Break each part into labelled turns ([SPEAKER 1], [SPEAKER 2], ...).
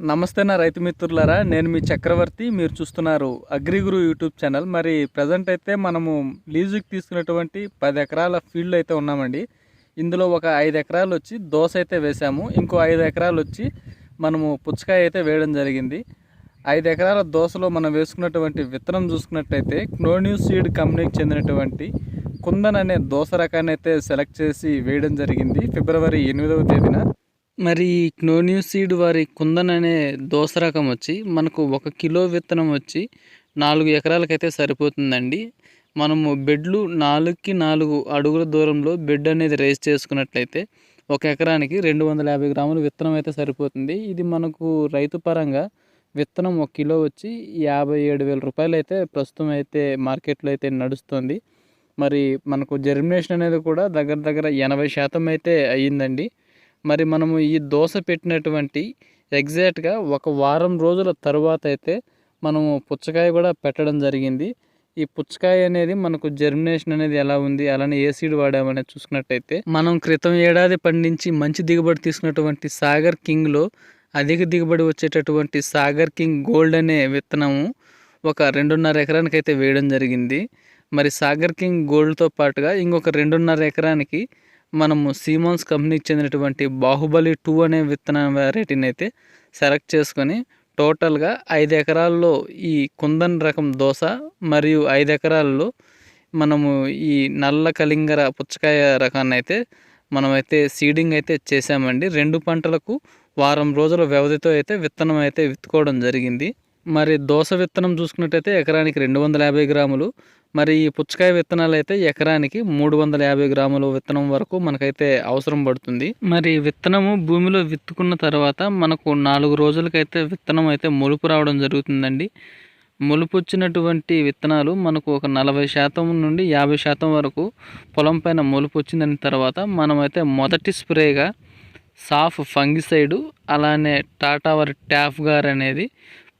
[SPEAKER 1] నమస్తే నా రైతు మిత్రులారా నేను మీ చక్రవర్తి మీరు చూస్తున్నారు అగ్రిగురు యూట్యూబ్ ఛానల్. మరి ప్రజెంట్ అయితే మనము లీజుకి తీసుకున్నటువంటి పది ఎకరాల ఫీల్డ్ అయితే ఉన్నామండి. ఇందులో ఒక ఐదు ఎకరాలు వచ్చి దోశ అయితే వేసాము. ఇంకో ఐదు ఎకరాలు వచ్చి మనము పుచ్చకాయ అయితే వేయడం జరిగింది. ఐదు ఎకరాల దోశలో మనం వేసుకున్నటువంటి విత్తనం చూసుకున్నట్టయితే క్నోన్యూ సీడ్ కంపెనీకి చెందినటువంటి కుందన్ అనే దోస రకాన్ని అయితే సెలెక్ట్ చేసి వేయడం జరిగింది ఫిబ్రవరి ఎనిమిదవ తేదీన. మరి ఈ క్నోన్యూ సీడ్ వారి కుందన్ అనే దోస రకం వచ్చి మనకు ఒక కిలో విత్తనం వచ్చి నాలుగు ఎకరాలకైతే సరిపోతుందండి. మనము బెడ్లు నాలుగుకి నాలుగు అడుగుల దూరంలో బెడ్ అనేది రేస్ చేసుకున్నట్లయితే ఒక ఎకరానికి రెండు వందల యాభై గ్రాముల విత్తనం అయితే సరిపోతుంది. ఇది మనకు రైతు పరంగా విత్తనం ఒక కిలో వచ్చి యాభై ఏడు వేల రూపాయలు అయితే ప్రస్తుతం అయితే మార్కెట్లో అయితే నడుస్తుంది. మరి మనకు జర్మినేషన్ అనేది కూడా దగ్గర దగ్గర ఎనభై శాతం అయితే అయ్యిందండి. మరి మనము ఈ దోశ పెట్టినటువంటి ఎగ్జాక్ట్గా ఒక వారం రోజుల తరువాత అయితే మనము పుచ్చకాయ కూడా పెట్టడం జరిగింది. ఈ పుచ్చకాయ అనేది మనకు జర్మినేషన్ అనేది ఎలా ఉంది అలానే ఏ సీడ్ వాడామనేది చూసుకున్నట్టయితే మనం క్రితం ఏడాది పండించి మంచి దిగుబడి తీసుకున్నటువంటి సాగర్ కింగ్లో అధిక దిగుబడి వచ్చేటటువంటి సాగర్ కింగ్ గోల్డ్ అనే విత్తనము ఒక రెండున్నర ఎకరానికి అయితే వేయడం జరిగింది. మరి సాగర్ కింగ్ గోల్డ్తో పాటుగా ఇంకొక రెండున్నర ఎకరానికి మనము సీమాన్స్ కంపెనీకి చెందినటువంటి బాహుబలి టూ అనే విత్తన వెరైటీని అయితే సెలెక్ట్ చేసుకొని టోటల్గా ఐదు ఎకరాల్లో ఈ కుందన్ రకం దోశ మరియు ఐదు ఎకరాల్లో మనము ఈ నల్ల కలింగర పుచ్చకాయ రకాన్ని అయితే మనమైతే సీడింగ్ అయితే చేసామండి రెండు పంటలకు వారం రోజుల వ్యవధితో అయితే విత్తనం అయితే విత్తుకోవడం జరిగింది. మరి దోస విత్తనం చూసుకున్నట్టయితే ఎకరానికి రెండు వందల యాభై గ్రాములు. మరి ఈ పుచ్చకాయ విత్తనాలు అయితే ఎకరానికి మూడు వందల యాభై గ్రాముల విత్తనం వరకు మనకైతే అవసరం పడుతుంది. మరి విత్తనము భూమిలో విత్తుకున్న తర్వాత మనకు నాలుగు రోజులకైతే విత్తనం అయితే మొలుపు రావడం జరుగుతుందండి. మొలుపు వచ్చినటువంటి విత్తనాలు మనకు ఒక నలభై శాతం నుండి యాభై శాతం వరకు పొలం పైన మొలుపు వచ్చిందని తర్వాత మనమైతే మొదటి స్ప్రేగా సాఫ్ ఫంగిసైడు అలానే టాటా వారి ట్యాఫ్ గార్ అనేది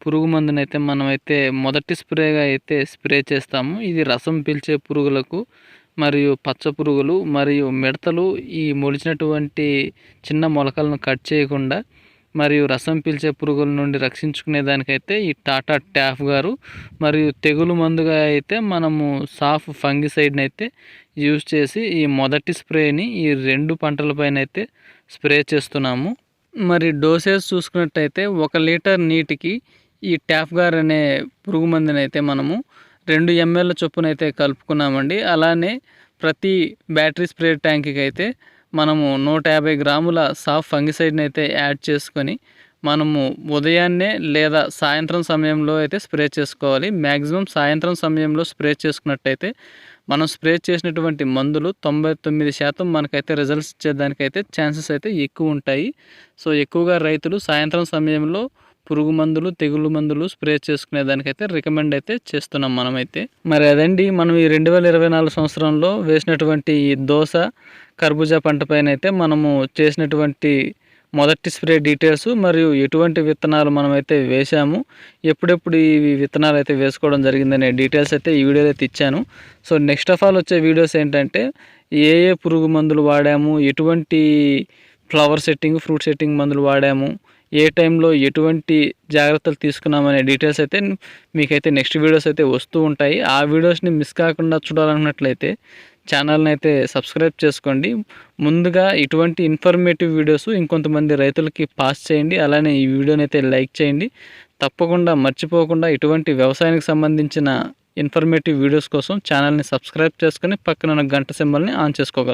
[SPEAKER 1] పురుగు మందునైతే మనమైతే మొదటి స్ప్రేగా అయితే స్ప్రే చేస్తాము. ఇది రసం పీల్చే పురుగులకు మరియు పచ్చ పురుగులు మరియు మిడతలు ఈ మొలిచినటువంటి చిన్న మొలకలను కట్ చేయకుండా మరియు రసం పీల్చే పురుగుల నుండి రక్షించుకునే దానికైతే ఈ టాటా ట్యాఫ్ గారు మరియు తెగులు మందుగా అయితే మనము సాఫ్ ఫంగిసైడ్ని అయితే యూజ్ చేసి ఈ మొదటి స్ప్రేని ఈ రెండు పంటలపైన అయితే స్ప్రే చేస్తున్నాము. మరి డోసేజ్ చూసుకున్నట్టయితే ఒక లీటర్ నీటికి ఈ ట్యాఫ్గార్ అనే పురుగు మందుని అయితే మనము రెండు ఎంఎల్ చొప్పున అయితే కలుపుకున్నామండి. అలానే ప్రతి బ్యాటరీ స్ప్రే ట్యాంక్కి అయితే మనము నూట యాభై గ్రాముల సాఫ్ ఫంగిసైడ్ని అయితే యాడ్ చేసుకొని మనము ఉదయాన్నే లేదా సాయంత్రం సమయంలో అయితే స్ప్రే చేసుకోవాలి. మ్యాక్సిమం సాయంత్రం సమయంలో స్ప్రే చేసుకున్నట్టయితే మనం స్ప్రే చేసినటువంటి మందులు తొంభై తొమ్మిది శాతం మనకైతే రిజల్ట్స్ ఇచ్చేదానికైతే ఛాన్సెస్ అయితే ఎక్కువ ఉంటాయి. సో ఎక్కువగా రైతులు సాయంత్రం సమయంలో పురుగు మందులు తెగులు మందులు స్ప్రే చేసుకునే దానికైతే రికమెండ్ అయితే చేస్తున్నాం మనమైతే. మరి అదండి మనం ఈ రెండు వేల ఇరవై నాలుగు సంవత్సరంలో వేసినటువంటి ఈ దోశ కర్బూజా పంట పైన అయితే మనము చేసినటువంటి మొదటి స్ప్రే డీటెయిల్స్ మరియు ఎటువంటి విత్తనాలు మనమైతే వేసాము ఎప్పుడెప్పుడు ఈ విత్తనాలు అయితే వేసుకోవడం జరిగిందనే డీటెయిల్స్ అయితే ఈ వీడియోలో అయితే ఇచ్చాను. సో నెక్స్ట్ ఆఫ్ ఆల్ వచ్చే వీడియోస్ ఏంటంటే ఏ ఏ పురుగు మందులు వాడాము ఎటువంటి ఫ్లవర్ సెట్టింగ్ ఫ్రూట్ సెట్టింగ్ మందులు వాడాము ఏ టైంలో ఎటువంటి జాగ్రత్తలు తీసుకున్నామనే డీటెయిల్స్ అయితే మీకైతే నెక్స్ట్ వీడియోస్ అయితే వస్తూ ఉంటాయి. ఆ వీడియోస్ని మిస్ కాకుండా చూడాలన్నట్లయితే ఛానల్ని అయితే సబ్స్క్రైబ్ చేసుకోండి. ముందుగా ఇటువంటి ఇన్ఫర్మేటివ్ వీడియోస్ ఇంకొంతమంది రైతులకి పాస్ చేయండి. అలానే ఈ వీడియోని అయితే లైక్ చేయండి. తప్పకుండా మర్చిపోకుండా ఇటువంటి వ్యవసాయానికి సంబంధించిన ఇన్ఫర్మేటివ్ వీడియోస్ కోసం ఛానల్ని సబ్స్క్రైబ్ చేసుకొని పక్కన ఉన్న గంట సింబల్ని ఆన్ చేసుకోగలరు.